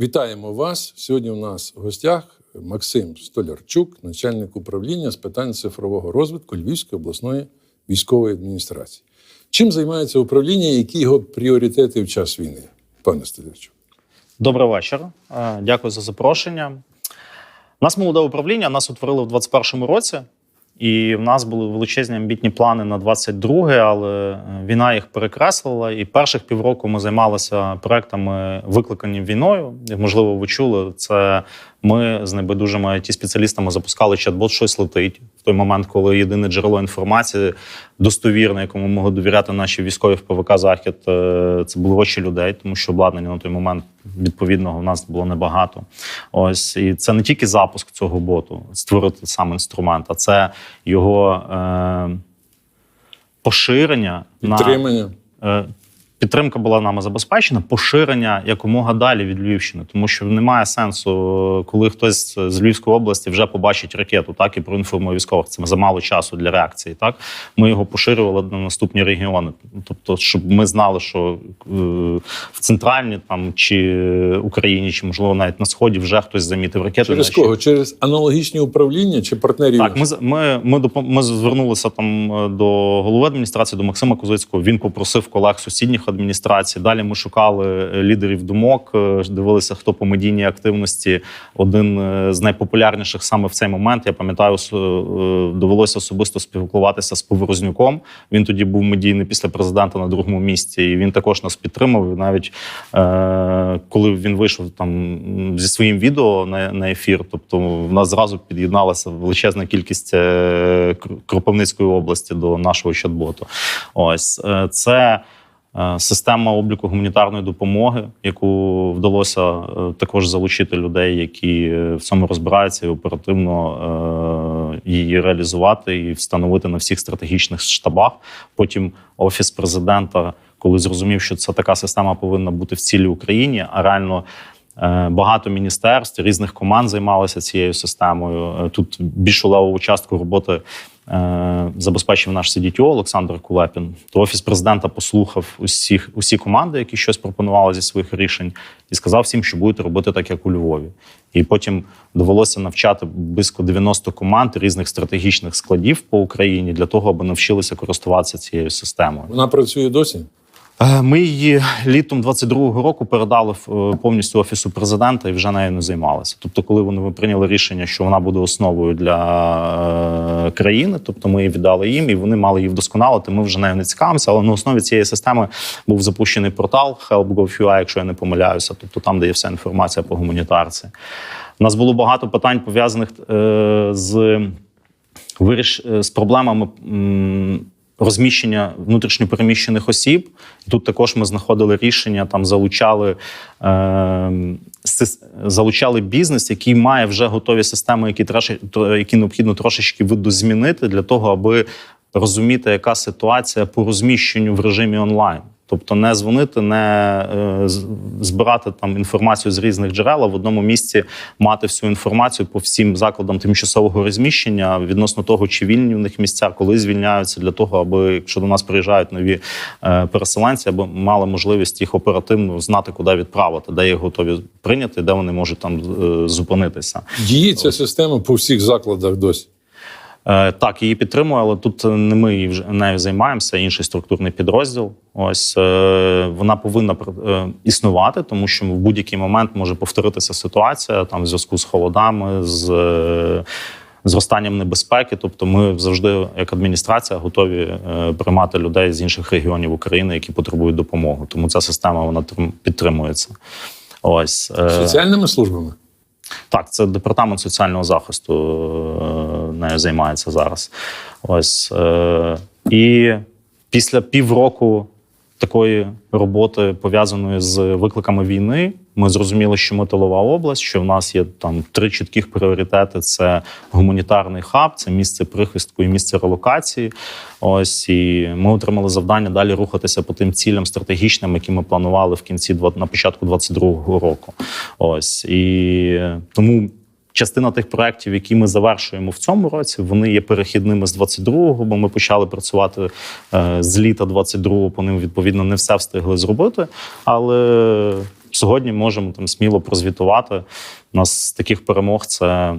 Вітаємо вас. Сьогодні у нас в гостях Максим Столярчук, начальник управління з питань цифрового розвитку Львівської обласної військової адміністрації. Чим займається управління, які його пріоритети в час війни, пане Столярчук? Добрий вечір. Е, Дякую за запрошення. Нас молоде управління, нас утворили в 2021 році, і в нас були величезні амбітні плани на 22-й, але е, війна їх перекреслила. І перших півроку ми займалися проектами, викликані війною. Можливо, ви чули, це ми з небайдужими it спеціалістами запускали чат-бот щось летить в той момент, коли єдине джерело інформації достовірне, якому могли довіряти наші військові в ПВК Захід, е, це були очі людей, тому що обладнання на той момент відповідного в нас було небагато. Ось і це не тільки запуск цього боту, створити сам інструмент, а це його е, поширення Підтримання. на е, підтримка була нами забезпечена, поширення якомога далі від Львівщини, тому що немає сенсу, коли хтось з Львівської області вже побачить ракету, так і проінформує військових. Це замало часу для реакції. Так ми його поширювали на наступні регіони. Тобто, щоб ми знали, що е, в центральній там чи Україні, чи можливо навіть на сході вже хтось замітив ракету. Через Наші- кого? Через аналогічні управління чи партнерів? так, ми ми, ми, ми звернулися там е, до голови адміністрації, до Максима Козицького. Він попросив колег сусідніх адміністрацій. Далі ми шукали е, лідерів думок, е, дивилися, хто по медійній активності. Один е, з найпопулярніших саме в цей момент. Я пам'ятаю, довелося особисто спілкуватися з Поворознюком. Він тоді був медійний після президента на другому місці. І він також нас підтримав. Навіть коли він вийшов там зі своїм відео на, на ефір, тобто в нас зразу під'єдналася величезна кількість Кропивницької області до нашого чат-боту. Ось це. Е, Система обліку гуманітарної допомоги, яку вдалося е, також залучити людей, які е, в цьому розбираються, і оперативно її реалізувати і встановити на всіх стратегічних штабах. Потім офіс президента, коли зрозумів, що це така система повинна бути в цілій Україні, а реально. Багато міністерств різних команд займалися цією системою. Тут більшу левову частку роботи забезпечив наш CDTO Олександр Кулепін. То офіс президента послухав усіх усі команди, які щось пропонували зі своїх рішень, і сказав всім, що будете робити так, як у Львові. І потім довелося навчати близько 90 команд різних стратегічних складів по Україні для того, аби навчилися користуватися цією системою. Вона працює досі? Е, Ми її літом 22-го року передали е, повністю офісу президента і вже нею не займалися. Тобто, коли вони прийняли рішення, що вона буде основою для е, країни, тобто ми її віддали їм, і вони мали її вдосконалити. Ми вже нею не цікавимося, але на основі цієї системи був запущений портал Help.gov.ua, якщо я не помиляюся, тобто там, де є вся інформація по гуманітарці. У нас було багато питань пов'язаних з з проблемами. Розміщення внутрішньопереміщених осіб тут також ми знаходили рішення, там залучали е, залучали бізнес, який має вже готові системи, які троші, які необхідно трошечки видозмінити для того, аби розуміти, яка ситуація по розміщенню в режимі онлайн. Тобто не дзвонити, не е, збирати там інформацію з різних джерел, а в одному місці мати всю інформацію по всім закладам тимчасового розміщення відносно того, чи вільні в них місця, коли звільняються, для того, аби якщо до нас приїжджають нові е, переселенці, аби мали можливість їх оперативно знати, куди відправити, де їх готові прийняти, де вони можуть там е, зупинитися. Діє ця система по всіх закладах досі. Е, Так, її підтримую, але тут не ми її вже нею займаємося, інший структурний підрозділ. Ось е, вона повинна е, існувати, тому що в будь-який момент може повторитися ситуація там в зв'язку з холодами, з е, зростанням небезпеки. Тобто, ми завжди, як адміністрація, готові е, приймати людей з інших регіонів України, які потребують допомоги. Тому ця система вона трим- підтримується. Ось е, Соціальними службами. Так, це департамент соціального захисту е, нею займається зараз. Ось е, і після півроку такої роботи пов'язаної з викликами війни. Ми зрозуміли, що ми тилова область, що в нас є там три чітких пріоритети: це гуманітарний хаб, це місце прихистку і місце релокації. Ось і ми отримали завдання далі рухатися по тим цілям стратегічним, які ми планували в кінці на початку 22-го року. Ось і тому. Частина тих проєктів, які ми завершуємо в цьому році, вони є перехідними з 22-го, бо ми почали працювати е, з літа 22-го, по ним відповідно не все встигли зробити. Але сьогодні можемо там сміло прозвітувати. У нас таких перемог це.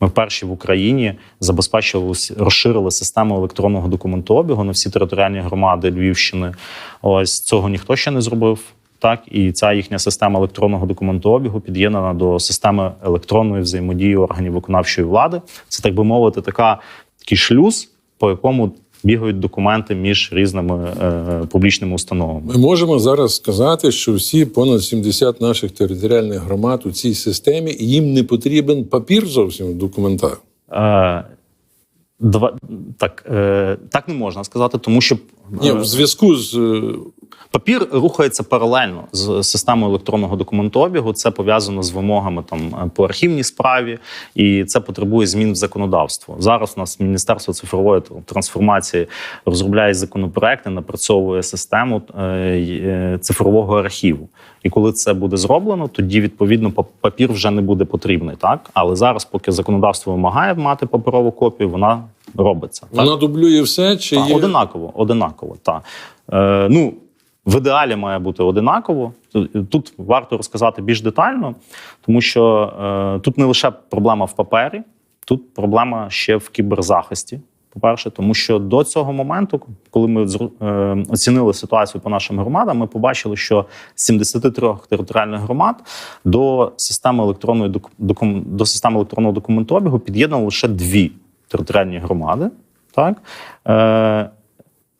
Ми перші в Україні забезпечили розширили систему електронного документообігу на всі територіальні громади Львівщини. Ось цього ніхто ще не зробив. Так, і ця їхня система електронного документообігу під'єднана до системи електронної взаємодії органів виконавчої влади. Це так би мовити, така такий шлюз, по якому бігають документи між різними е, публічними установами. Ми можемо зараз сказати, що всі понад 70 наших територіальних громад у цій системі і їм не потрібен папір зовсім в документах. Е, два, так, е, так не можна сказати, тому що Ні, е, в зв'язку з е, Папір рухається паралельно з системою електронного документообігу. Це пов'язано з вимогами там по архівній справі, і це потребує змін в законодавство. Зараз у нас Міністерство цифрової трансформації розробляє законопроекти, напрацьовує систему е, е, цифрового архіву. І коли це буде зроблено, тоді відповідно па- папір вже не буде потрібний. Так, але зараз, поки законодавство вимагає мати паперову копію, вона робиться. Так? вона дублює все, чи Та, є Одинаково, одинаково. Та. Е, ну, в ідеалі має бути одинаково. Тут, варто розказати більш детально, тому що е, тут не лише проблема в папері, тут проблема ще в кіберзахисті. По-перше, тому що до цього моменту, коли ми е, оцінили ситуацію по нашим громадам, ми побачили, що з 73 територіальних громад до системи електронної до системи електронного документообігу під'єднали лише дві територіальні громади. Так? Е,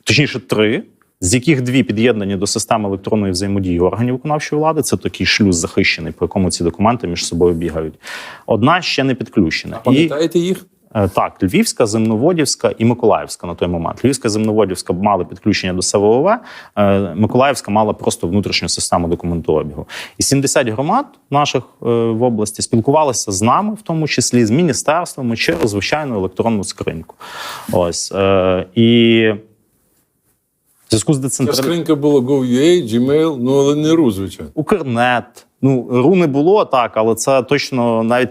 точніше, три, з яких дві під'єднані до системи електронної взаємодії органів виконавчої влади. Це такий шлюз захищений, по якому ці документи між собою бігають. Одна ще не підключена. А пам'ятаєте їх? Е, Так, Львівська, Земноводівська і Миколаївська на той момент. Львівська, Земноводівська мали підключення до СВОВ, е, Миколаївська мала просто внутрішню систему документообігу. І 70 громад наших е, в області спілкувалися з нами, в тому числі з міністерствами через звичайну електронну скриньку. Ось і зв'язку з децентралізацією. скринька була Gov.ua, Gmail, ну але не РУ, звичайно. Укрнет. Ну, руни було так, але це точно навіть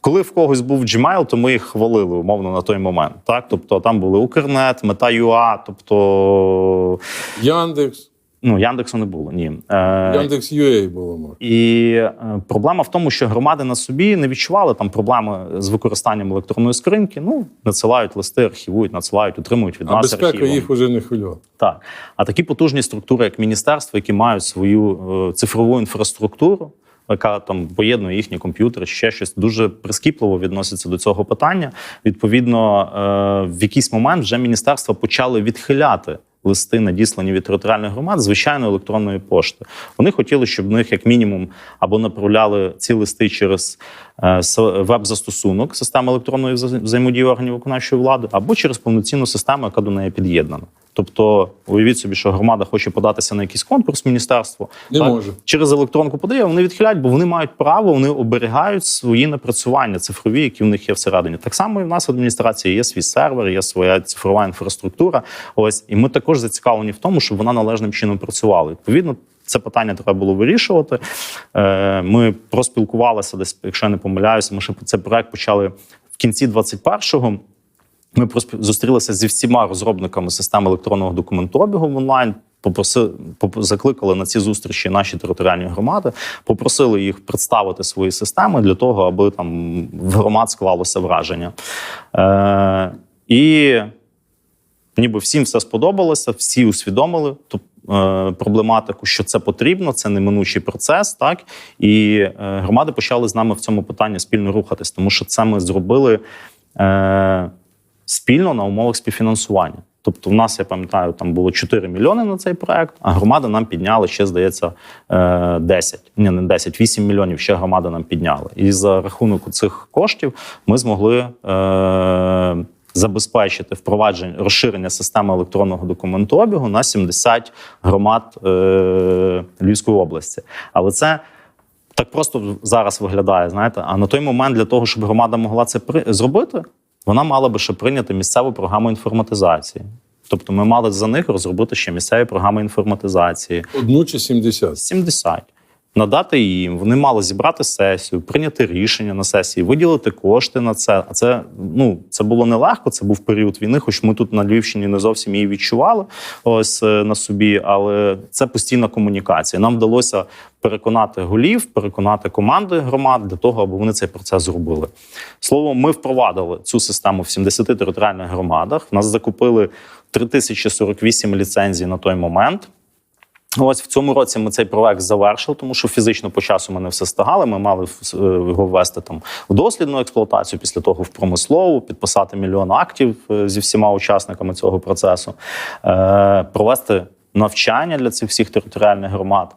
коли в когось був Gmail, то ми їх хвалили умовно на той момент. Так, тобто там були Укрнет, Мета.ua, тобто Яндекс, ну Яндексу не було. Ні. Е, Яндекс.UA було може. і е, проблема в тому, що громади на собі не відчували там проблеми з використанням електронної скриньки. Ну надсилають листи, архівують, надсилають, отримують від А нас безпека архівом. їх вже не хвилювала. Так. А такі потужні структури, як міністерство, які мають свою е, цифрову інфраструктуру, яка там поєднує їхні комп'ютери, ще щось дуже прискіпливо відноситься до цього питання. Відповідно, в якийсь момент вже міністерства почали відхиляти. Листи надіслані від територіальних громад звичайної електронної пошти. Вони хотіли, щоб в них як мінімум або направляли ці листи через е, веб-застосунок системи електронної взаємодії органів виконавчої влади, або через повноцінну систему, яка до неї під'єднана. Тобто, уявіть собі, що громада хоче податися на якийсь конкурс міністерство. Не може. Через електронку подає, вони відхиляють, бо вони мають право, вони оберігають свої напрацювання цифрові, які в них є всередині. Так само і в нас в адміністрації є свій сервер, є своя цифрова інфраструктура. Ось і ми також зацікавлені в тому, щоб вона належним чином працювала. Відповідно. Це питання треба було вирішувати. Е, Ми проспілкувалися десь, якщо я не помиляюся. Ми ще цей проект почали в кінці 21-го. Ми проспі- зустрілися зі всіма розробниками системи електронного документообігу в онлайн. Попросили, поп- закликали на ці зустрічі наші територіальні громади, попросили їх представити свої системи для того, аби там в громад склалося враження. Е, і ніби всім все сподобалося, всі усвідомили ту е, проблематику, що це потрібно, це неминучий процес. Так і е, громади почали з нами в цьому питанні спільно рухатись, тому що це ми зробили е, спільно на умовах співфінансування. Тобто, в нас я пам'ятаю, там було 4 мільйони на цей проект, а громади нам підняли ще, здається, е, 10. Ні, не 10, 8 мільйонів ще громади нам підняли. І за рахунок цих коштів ми змогли. Е, Забезпечити впровадження розширення системи електронного документообігу на 70 громад е, Львівської області. Але це так просто зараз виглядає. Знаєте, а на той момент для того, щоб громада могла це зробити, вона мала би ще прийняти місцеву програму інформатизації. Тобто, ми мали за них розробити ще місцеві програми інформатизації. Одну чи 70. 70. Надати їм. Вони мали зібрати сесію, прийняти рішення на сесії, виділити кошти на це. А це ну це було нелегко. Це був період війни, хоч ми тут на Львівщині не зовсім її відчували ось е, на собі, але це постійна комунікація. Нам вдалося переконати голів, переконати команди громад для того, аби вони цей процес зробили. Словом, ми впровадили цю систему в 70 територіальних громадах. Нас закупили 3048 ліцензій на той момент. Ось в цьому році ми цей проект завершили, тому що фізично по часу ми не все стигали. Ми мали е, його ввести там в дослідну експлуатацію, після того в промислову, підписати мільйон актів е, зі всіма учасниками цього процесу, е, провести навчання для цих всіх територіальних громад.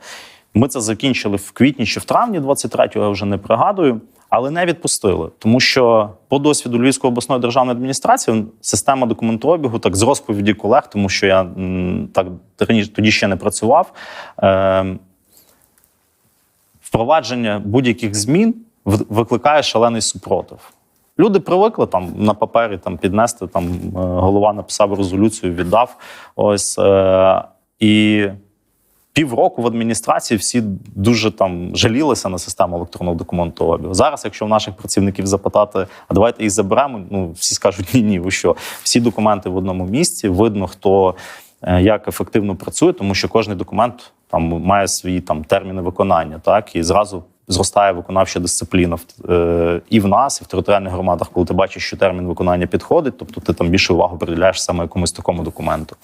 Ми це закінчили в квітні чи в травні 23-го, я вже не пригадую, але не відпустили, тому що по досвіду Львівської обласної державної адміністрації система документообігу, так з розповіді колег, тому що я так тоді ще не працював. Е, впровадження будь-яких змін викликає шалений супротив. Люди привикли там на папері там піднести. Там е, голова написав резолюцію, віддав. Ось е, і півроку в адміністрації всі дуже там жалілися на систему електронного документообігу. Зараз, якщо в наших працівників запитати, а давайте їх заберемо, ну всі скажуть ні, ні, ви що? Всі документи в одному місці, видно, хто е, як ефективно працює, тому що кожний документ там має свої там терміни виконання, так і зразу. Зростає виконавча дисципліна в- е, і в нас, і в територіальних громадах, коли ти бачиш, що термін виконання підходить, тобто ти там більше увагу приділяєш саме якомусь такому документу.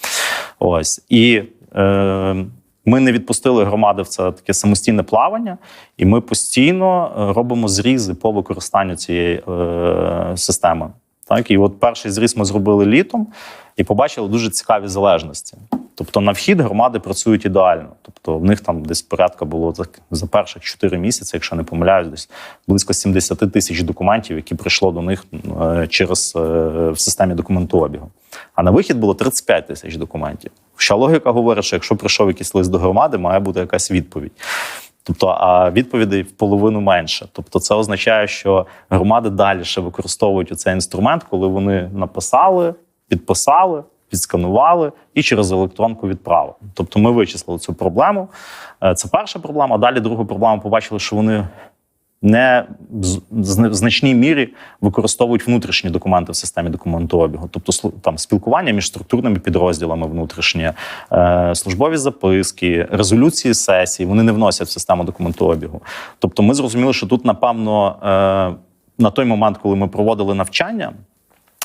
Ось і е, ми не відпустили громади в це таке самостійне плавання, і ми постійно е, робимо зрізи по використанню цієї е, системи. Так, і от перший зріз ми зробили літом і побачили дуже цікаві залежності. Тобто на вхід громади працюють ідеально. Тобто в них там десь порядка було за, за перші 4 місяці, якщо не помиляюсь, десь близько 70 тисяч документів, які прийшло до них е, через е, в системі документообігу. А на вихід було 35 тисяч документів. Хоча логіка говорить, що якщо прийшов якийсь лист до громади, має бути якась відповідь. Тобто, а відповідей в половину менше. Тобто, це означає, що громади далі ще використовують цей інструмент, коли вони написали, підписали, підсканували і через електронку відправили. Тобто, ми вичислили цю проблему. Е, Це перша проблема. Далі другу проблему побачили, що вони не в значній мірі використовують внутрішні документи в системі документообігу, тобто там спілкування між структурними підрозділами внутрішнє, е, службові записки, резолюції сесій. Вони не вносять в систему документообігу. Тобто, ми зрозуміли, що тут, напевно, е, на той момент, коли ми проводили навчання.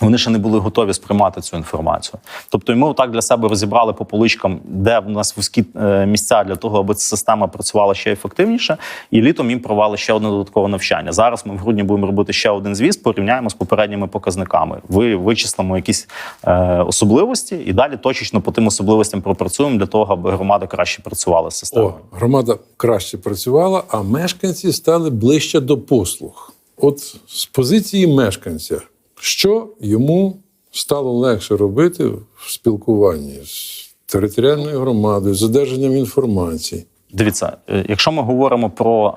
Вони ще не були готові сприймати цю інформацію. Тобто, ми так для себе розібрали по поличкам, де в нас вузькі е, місця для того, аби ця система працювала ще ефективніше. І літом їм провели ще одне додаткове навчання. Зараз ми в грудні будемо робити ще один звіз, порівняємо з попередніми показниками. Ви вичислимо якісь е, особливості, і далі точечно по тим особливостям пропрацюємо для того, аби громада краще працювала з системою. О, громада краще працювала, а мешканці стали ближче до послуг. От з позиції мешканця, що йому стало легше робити в спілкуванні з територіальною громадою, з одержанням інформації? Дивіться, е, якщо ми говоримо про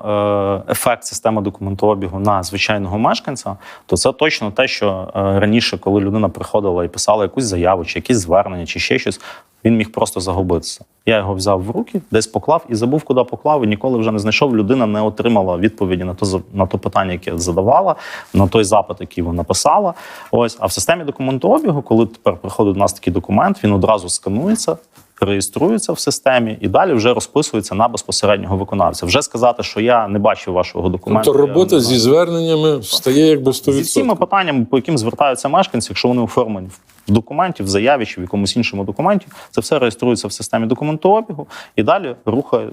е, ефект системи документообігу на звичайного мешканця, то це точно те, що е, раніше, коли людина приходила і писала якусь заяву, чи якісь звернення, чи ще щось, він міг просто загубитися. Я його взяв в руки, десь поклав і забув, куди поклав, і ніколи вже не знайшов. Людина не отримала відповіді на то на то питання, яке задавала, на той запит, який вона писала. Ось, а в системі документообігу, коли тепер приходить до нас такий документ, він одразу сканується. Реєструється в системі і далі вже розписується на безпосереднього виконавця. Вже сказати, що я не бачив вашого документу. Тобто робота зі зверненнями стає якби 100%. зі всіма питаннями, по яким звертаються мешканці, якщо вони оформлені в документі, в заяві чи в якомусь іншому документі, це все реєструється в системі документообігу і далі рухає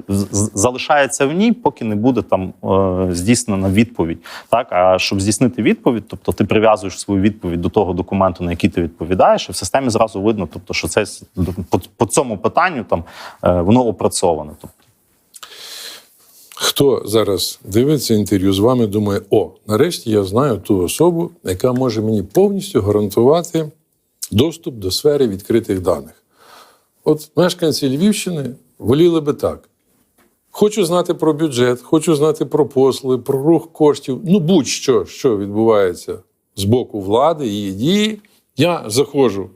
залишається в ній, поки не буде там е, здійснена відповідь. Так, а щоб здійснити відповідь, тобто ти прив'язуєш свою відповідь до того документу, на який ти відповідаєш, і в системі зразу видно, тобто, що це по, по цьому питанню там е, воно опрацьоване. Тобто, Хто зараз дивиться інтерв'ю з вами, думає: о, нарешті я знаю ту особу, яка може мені повністю гарантувати доступ до сфери відкритих даних. От мешканці Львівщини воліли би так. Хочу знати про бюджет, хочу знати про послуги, про рух коштів. Ну, будь-що, що відбувається з боку влади, її дії. Я заходжу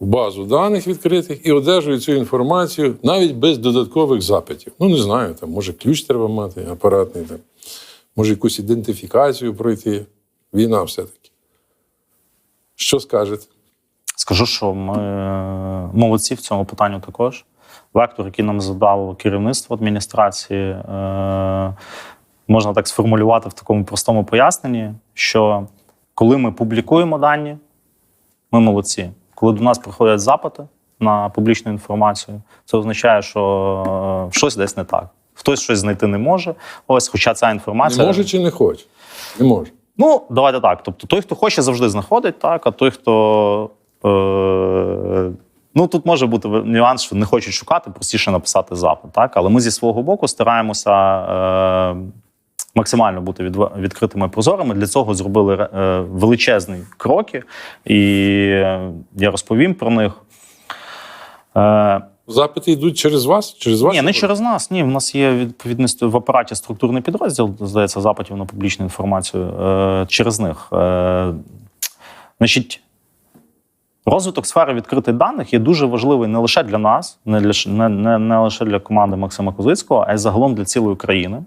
в базу даних відкритих і одержують цю інформацію навіть без додаткових запитів. Ну, не знаю, там, може, ключ треба мати апаратний, там, може, якусь ідентифікацію пройти. Війна все-таки. Що скажете? Скажу, що ми е, молодці в цьому питанні також. Вектор, який нам задало керівництво адміністрації, е, можна так сформулювати в такому простому поясненні, що коли ми публікуємо дані, ми молодці. Коли до нас приходять запити на публічну інформацію, це означає, що е, щось десь не так. Хтось щось знайти не може. Ось, хоча ця інформація Не може чи не хоче? Не може. Ну, давайте так. Тобто, той, хто хоче, завжди знаходить, так, а той, хто. Е- ну, тут може бути нюанс, що не хочуть шукати, простіше написати запит. Так? Але ми зі свого боку стараємося е- максимально бути відв- відкритими прозорими. Для цього зробили е- величезні кроки, і я розповім про них. Е- Запити йдуть через вас? Через вас? ні, не через нас. Ні, в нас є відповідний ст- в апараті структурний підрозділ, здається, запитів на публічну інформацію е, через них. Е, значить, розвиток сфери відкритих даних є дуже важливий не лише для нас, не, для, не, не, не лише для команди Максима Козицького, а й загалом для цілої країни.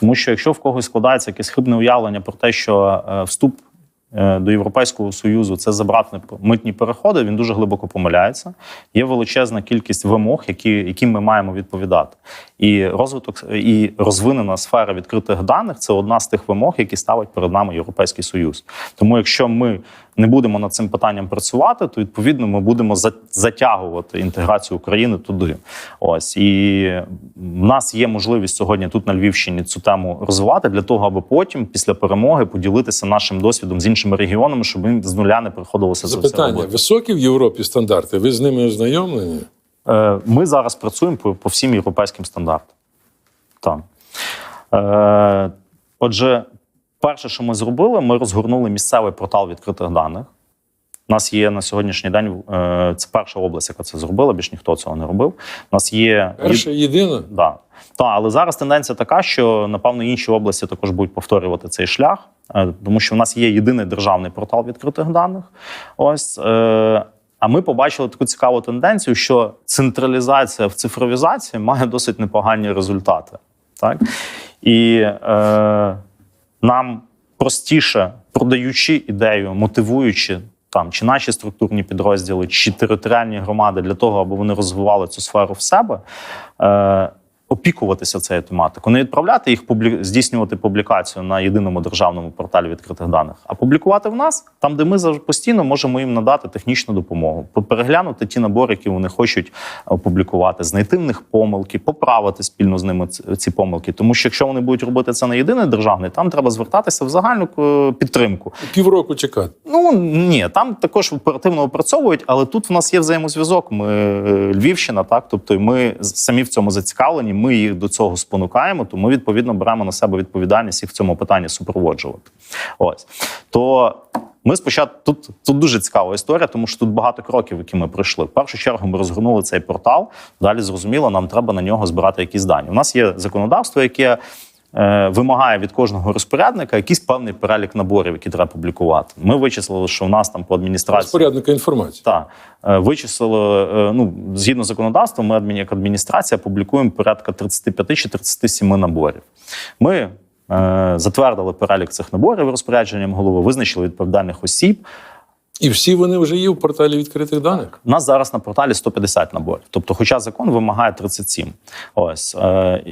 Тому що якщо в когось складається якесь хибне уявлення про те, що е, вступ до Європейського Союзу це забрати митні переходи, він дуже глибоко помиляється. Є величезна кількість вимог, які, яким ми маємо відповідати. І розвиток і розвинена сфера відкритих даних це одна з тих вимог, які ставить перед нами Європейський Союз. Тому, якщо ми не будемо над цим питанням працювати, то відповідно ми будемо затягувати інтеграцію України туди. Ось і в нас є можливість сьогодні тут на Львівщині цю тему розвивати для того, аби потім, після перемоги, поділитися нашим досвідом з іншими регіонами, щоб їм з нуля не приходилося Запитання: високі в Європі стандарти? Ви з ними ознайомлені? Е, Ми зараз працюємо по, по всім європейським стандартам. Так. Е, отже, перше, що ми зробили, ми розгорнули місцевий портал відкритих даних. У нас є на сьогоднішній день е, це перша область, яка це зробила, більш ніхто цього не робив. У нас є Перша єдина. Да. Та, але зараз тенденція така, що напевно інші області також будуть повторювати цей шлях, е, тому що в нас є єдиний державний портал відкритих даних. Ось. Е, а ми побачили таку цікаву тенденцію, що централізація в цифровізації має досить непогані результати. Так? І е, нам простіше, продаючи ідею, мотивуючи там чи наші структурні підрозділи, чи територіальні громади для того, аби вони розвивали цю сферу в себе. Е, Опікуватися цією тематикою, не відправляти їх публі... здійснювати публікацію на єдиному державному порталі відкритих даних, а публікувати в нас там, де ми постійно можемо їм надати технічну допомогу, переглянути ті набори, які вони хочуть опублікувати, знайти в них помилки, поправити спільно з ними ці помилки. Тому що якщо вони будуть робити це на єдиний державний, там треба звертатися в загальну е, підтримку. Півроку чекати. Ну ні, там також оперативно опрацьовують, але тут в нас є взаємозв'язок. Ми е, Львівщина, так тобто ми самі в цьому зацікавлені. Ми їх до цього спонукаємо, то ми відповідно беремо на себе відповідальність їх в цьому питанні супроводжувати. Ось то. Ми спочатку тут, тут дуже цікава історія, тому що тут багато кроків, які ми пройшли. В першу чергу ми розгорнули цей портал. Далі зрозуміло, нам треба на нього збирати якісь дані. У нас є законодавство, яке вимагає від кожного розпорядника якийсь певний перелік наборів, які треба публікувати. Ми вичислили, що в нас там по адміністрації Розпорядника інформації. так, е, вичислили, е, ну, згідно законодавства, ми як адміністрація публікуємо порядка 35 чи 37 наборів. Ми е, затвердили перелік цих наборів розпорядженням голови, визначили відповідальних осіб. І всі вони вже є в порталі відкритих даних. У нас зараз на порталі 150 наборів. Тобто, хоча закон вимагає 37. Ось. Е,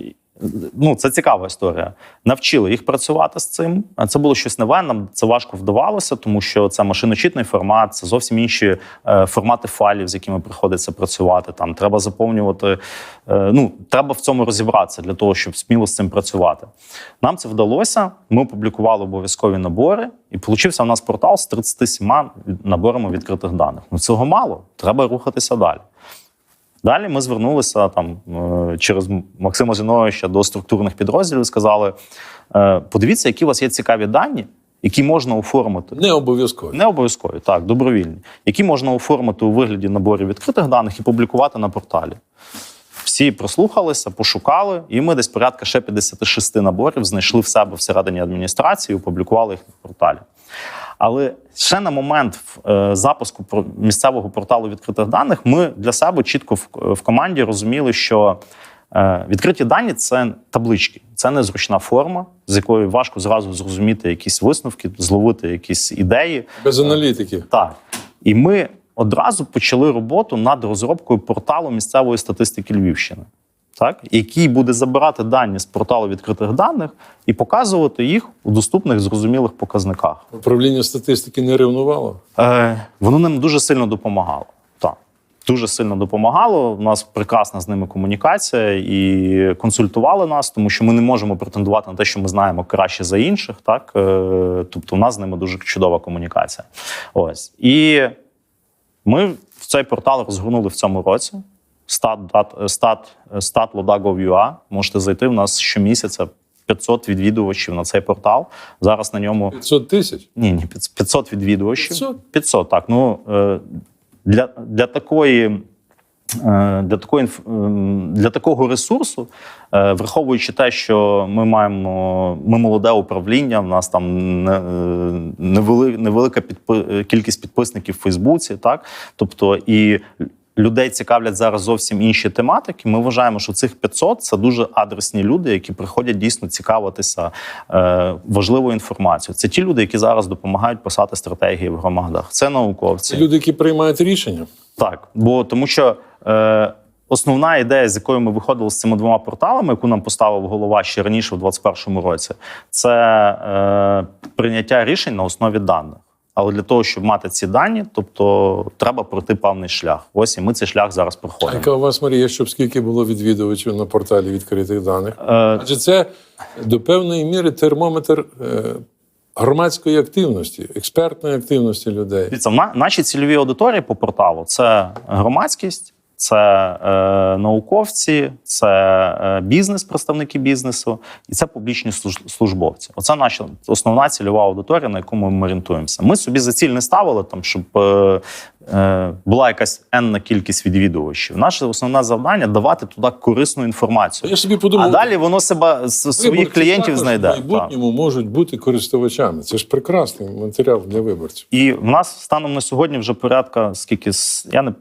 Ну, це цікава історія. Навчили їх працювати з цим. Це було щось нове. Нам це важко вдавалося, тому що це машиночитний формат, це зовсім інші е, формати файлів, з якими приходиться працювати. Там треба заповнювати. Е, ну, треба в цьому розібратися для того, щоб сміло з цим працювати. Нам це вдалося. Ми опублікували обов'язкові набори, і получився у нас портал з 37 наборами відкритих даних. Ну цього мало. Треба рухатися далі. Далі ми звернулися там е, через Максима Зіновича до структурних підрозділів. і Сказали: е, подивіться, які у вас є цікаві дані, які можна оформити. Не обов'язково. Не обов'язкові, так, добровільні, які можна оформити у вигляді наборів відкритих даних і публікувати на порталі. Всі прослухалися, пошукали, і ми десь порядка ще 56 наборів знайшли в себе всередині адміністрації, опублікували їх на порталі. Але ще на момент е, запуску місцевого порталу відкритих даних ми для себе чітко в, в команді розуміли, що е, відкриті дані це таблички, це незручна форма, з якої важко зразу зрозуміти якісь висновки, зловити якісь ідеї. Без аналітики. Так. І ми одразу почали роботу над розробкою порталу місцевої статистики Львівщини, так? який буде забирати дані з порталу відкритих даних і показувати їх у доступних зрозумілих показниках. Управління статистики не ревнувало. Е, воно нам дуже сильно допомагало. Так. Дуже сильно допомагало. У нас прекрасна з ними комунікація і консультували нас, тому що ми не можемо претендувати на те, що ми знаємо краще за інших. Так? Е, тобто, у нас з ними дуже чудова комунікація. Ось. І ми в цей портал розгорнули в цьому році. Stat, stat, stat.loda.gov.ua. Можете зайти. У нас щомісяця 500 відвідувачів на цей портал. Зараз на ньому 500 тисяч. ні, ні, 500 відвідувачів. 500? 500, так. Ну, е, для, для такої. е, Для такої для такого ресурсу, е, враховуючи те, що ми маємо ми молоде управління, в нас там не- е, невели- невелика підпи- кількість підписників в Фейсбуці, так тобто і людей цікавлять зараз зовсім інші тематики. Ми вважаємо, що цих 500 – це дуже адресні люди, які приходять дійсно цікавитися е, важливою інформацією. Це ті люди, які зараз допомагають писати стратегії в громадах. Це науковці. Це люди, які приймають рішення. Так, бо тому що е, основна ідея, з якою ми виходили з цими двома порталами, яку нам поставив голова ще раніше, в 2021 році, це е, прийняття рішень на основі даних. Але для того, щоб мати ці дані, тобто треба пройти певний шлях. Ось і ми цей шлях зараз проходимо. яка у вас Марія, щоб скільки було відвідувачів на порталі відкритих даних? Е, Адже це до певної міри термометр е, громадської активності, експертної активності людей. Це наші цільові аудиторії по порталу це громадськість, це е, науковці, це е, бізнес, представники бізнесу, і це публічні служ- службовці. Оце наша основна цільова аудиторія, на яку ми орієнтуємося. Ми собі за ціль не ставили там, щоб е, була якась енна кількість відвідувачів. Наше основне завдання давати туди корисну інформацію. Я собі подумав, А далі воно себе своїх клієнтів також знайде. В Так. майбутньому можуть бути користувачами. Це ж прекрасний матеріал для виборців. І в нас станом на сьогодні вже порядка скільки я не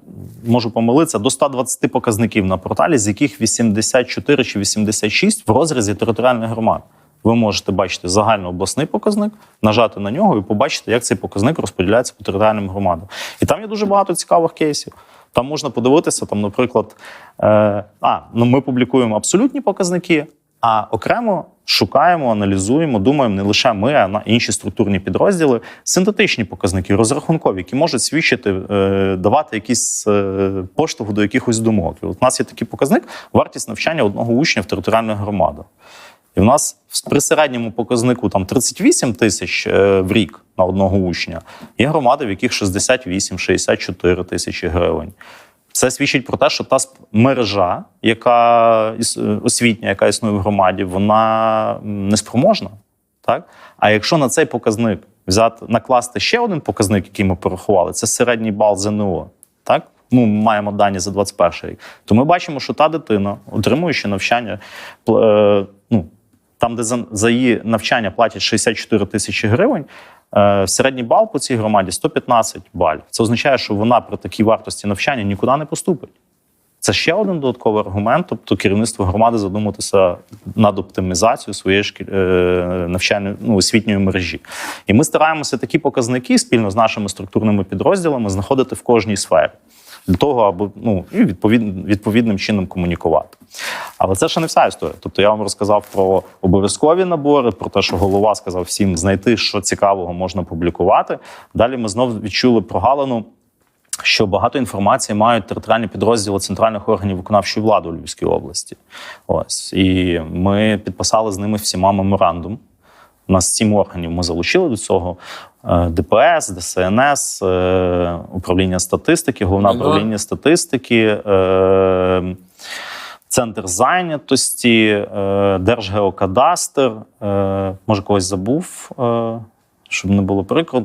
можу помилитися до 120 показників на порталі, з яких 84 чи 86 в розрізі територіальних громад. Ви можете бачити загальнообласний показник, нажати на нього і побачити, як цей показник розподіляється по територіальним громадам. І там є дуже багато цікавих кейсів. Там можна подивитися, там, наприклад, е, а ну ми публікуємо абсолютні показники, а окремо шукаємо, аналізуємо, думаємо не лише ми, а на інші структурні підрозділи, синтетичні показники, розрахункові, які можуть свідчити, е, давати якийсь е, поштовх до якихось думок. От у нас є такий показник вартість навчання одного учня в територіальних громадах. І в нас при середньому показнику там 38 тисяч е, в рік на одного учня. Є громади, в яких 68-64 тисячі гривень. Це свідчить про те, що та мережа, яка е, освітня, яка існує в громаді, вона неспроможна. Так? А якщо на цей показник взяти, накласти ще один показник, який ми порахували, це середній бал ЗНО. Так? Ну, маємо дані за 21 рік. То ми бачимо, що та дитина, отримуючи навчання, е, там, де за, за її навчання платять 64 тисячі гривень, е, середній бал по цій громаді 115 балів. Це означає, що вона при такій вартості навчання нікуди не поступить. Це ще один додатковий аргумент, тобто керівництво громади задуматися над оптимізацією своєї шкіль... е, навчальної ну, освітньої мережі. І ми стараємося такі показники спільно з нашими структурними підрозділами знаходити в кожній сфері. Для того, аби ну і відповід, відповідним чином комунікувати. Але це ще не вся історія. Тобто я вам розказав про обов'язкові набори, про те, що голова сказав всім знайти, що цікавого можна публікувати. Далі ми знову відчули прогалину що багато інформації мають територіальні підрозділи центральних органів виконавчої влади у Львівській області. Ось і ми підписали з ними всіма меморандум. У нас сім органів ми залучили до цього: ДПС, ДСНС, е, управління статистики, головне Ага. управління статистики. е, Центр зайнятості, е, Держгеокадастр, е, може когось забув, е, щоб не було прикро.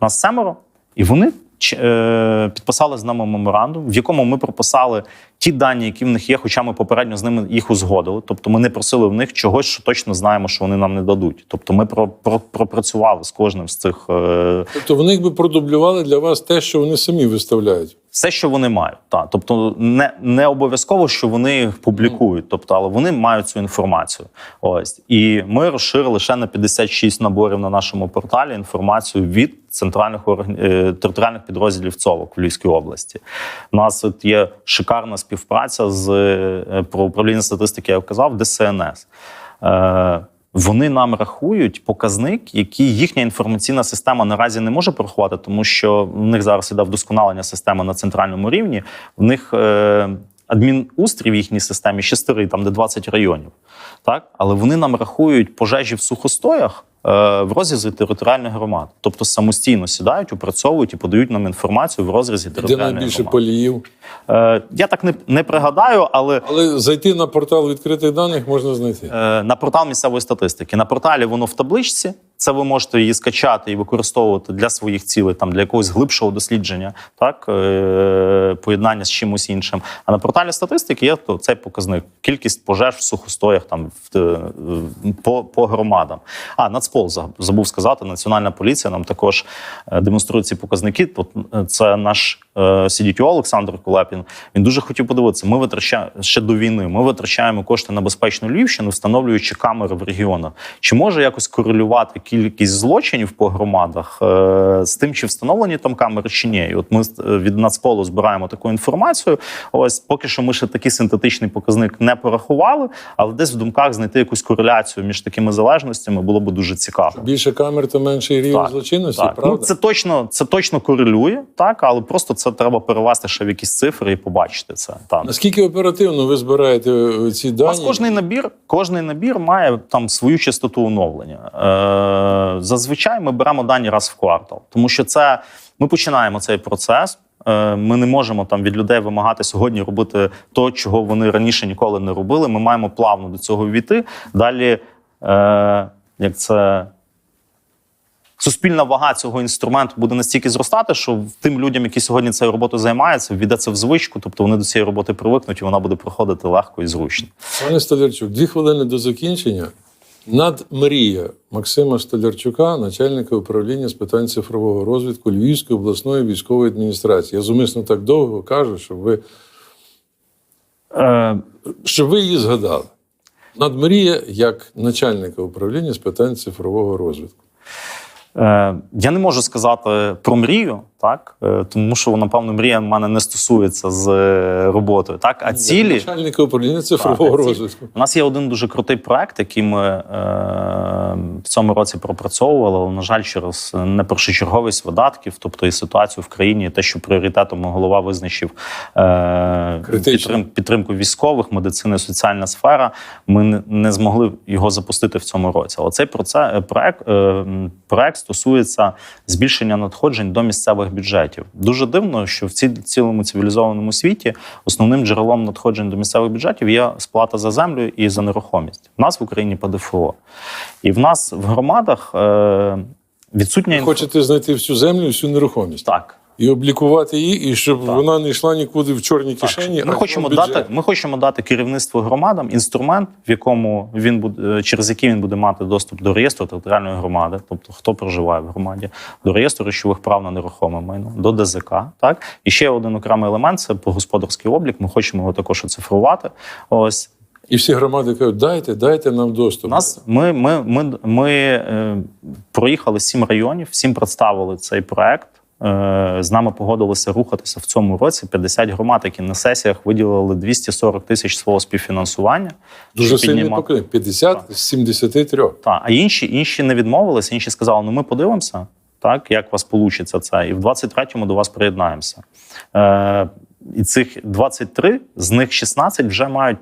Нас семеро, і вони е, підписали з нами меморандум, в якому ми прописали ті дані, які в них є, хоча ми попередньо з ними їх узгодили. Тобто ми не просили в них чогось, що точно знаємо, що вони нам не дадуть. Тобто ми про, про, пропрацювали з кожним з цих е, Тобто вони якби продублювали для вас те, що вони самі виставляють. все, що вони мають. Так, тобто, не, не обов'язково, що вони публікують, тобто, але вони мають цю інформацію. Ось і ми розширили ще на 56 наборів на нашому порталі інформацію від центральних орган... е, територіальних підрозділів ЦОВОК в Львівській області. У нас от є шикарна співпраця з е, про управління статистики, я вказав, ДСНС. Е, вони нам рахують показник, який їхня інформаційна система наразі не може порахувати, тому що в них зараз іде вдосконалення системи на центральному рівні. В них е, адмінустрій в їхній системі ще старий, там де 20 районів. Так? Але вони нам рахують пожежі в сухостоях е, в розрізі територіальних громад. Тобто самостійно сідають, опрацьовують і подають нам інформацію в розрізі Де територіальних найбільше громад. поліїв. Е, я так не, не пригадаю, але Але зайти на портал відкритих даних можна знайти. Е, на портал місцевої статистики. На порталі воно в табличці. Це ви можете її скачати і використовувати для своїх цілей, там для якогось глибшого дослідження, так е, поєднання з чимось іншим. А на порталі статистики є то цей показник: кількість пожеж в сухостоях там в, е, по, по громадам. А Нацпол забув сказати. Національна поліція нам також е, демонструє ці показники. Е, це наш сідітьо Олександр Кулепін. Він дуже хотів подивитися. Ми витрачаємо ще до війни. Ми витрачаємо кошти на безпечну Львівщину, встановлюючи камери в регіонах. Чи може якось корелювати кількість злочинів по громадах е, з тим, чи встановлені там камери, чи ні? І от ми е, від Нацполу збираємо таку інформацію. Ось поки що ми ще такий синтетичний показник не порахували, але десь в думках знайти якусь кореляцію між такими залежностями було б дуже цікаво. Більше камер, то менший рівень Так, злочинності, Так, правда? ну це точно, це точно корелює, так, але просто це треба перевести ще в якісь цифри і побачити це. Так. Наскільки оперативно ви збираєте е, ці У дані? нас кожний набір, кожний набір має там свою частоту оновлення. Е, зазвичай ми беремо дані раз в квартал, тому що це ми починаємо цей процес. Е, Ми не можемо там від людей вимагати сьогодні робити то, чого вони раніше ніколи не робили. Ми маємо плавно до цього війти. Далі, е, як це суспільна вага цього інструменту буде настільки зростати, що тим людям, які сьогодні цією роботою займаються, ввійде це в звичку, тобто вони до цієї роботи привикнуть, і вона буде проходити легко і зручно. Пане Столярчук, дві хвилини до закінчення. Надмрія Максима Столярчука, начальника управління з питань цифрового розвитку Львівської обласної військової адміністрації. Я зумисно так довго кажу, щоб ви, Е, щоб ви її згадали. Надмрія як начальника управління з питань цифрового розвитку. Е, я не можу сказати про мрію, так е, тому що напевно мрія в мене не стосується з е, роботою. Так, а цілі Начальника управління цифрового Так, розвитку. у нас є один дуже крутий проект, який ми е, в цьому році пропрацьовували. Але, на жаль, через непершочерговість видатків, тобто і ситуацію в країні, і те, що пріоритетом голова визначив е, підтрим, підтримку військових, медицини, соціальна сфера. Ми не, змогли його запустити в цьому році. Але цей проце- проект, е, проект стосується збільшення надходжень до місцевих бюджетів. Дуже дивно, що в ці, цілому цивілізованому світі основним джерелом надходжень до місцевих бюджетів є сплата за землю і за нерухомість. У нас в Україні ПДФО. І в нас в громадах е, відсутня Ви хочете знайти всю землю, і всю нерухомість так. І облікувати її, і щоб вона не йшла нікуди в чорній кишені. Ми а хочемо дати. Ми хочемо дати керівництву громадам інструмент, в якому він буде через який він буде мати доступ до реєстру територіальної громади, тобто хто проживає в громаді, до реєстру речових прав на нерухоме майно, до ДЗК. Так і ще один окремий елемент це по господарський облік. Ми хочемо його також оцифрувати. Ось І всі громади кажуть, дайте, дайте нам доступ. нас ми, ми, ми, ми е, проїхали сім районів, всім представили цей проект. Е, з нами погодилися рухатися в цьому році 50 громад, які на сесіях виділили 240 тисяч свого співфінансування. Дуже сильний піднімати- показник. 50 з 73. Так, а інші, інші не відмовилися, інші сказали: ну ми подивимося, так, як у вас вийде це. І в 23-му до вас приєднаємося. Е, і цих 23, з них 16 вже мають.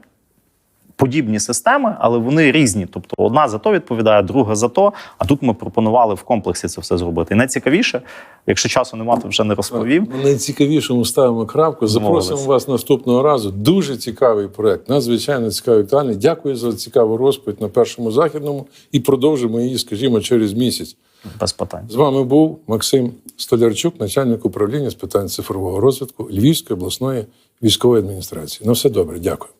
Подібні системи, але вони різні. Тобто одна за то відповідає, друга за то. А тут ми пропонували в комплексі це все зробити. І найцікавіше, якщо часу немає, то вже не розповім. На найцікавішому ставимо крапку. Запросимо Домовились. вас наступного разу. Дуже цікавий проект. Надзвичайно цікавий актуальний. Дякую за цікаву розповідь на першому західному і продовжимо її, скажімо, через місяць. Без питань. З вами був Максим Столярчук, начальник управління з питань цифрового розвитку Львівської обласної військової адміністрації. На все добре, дякую.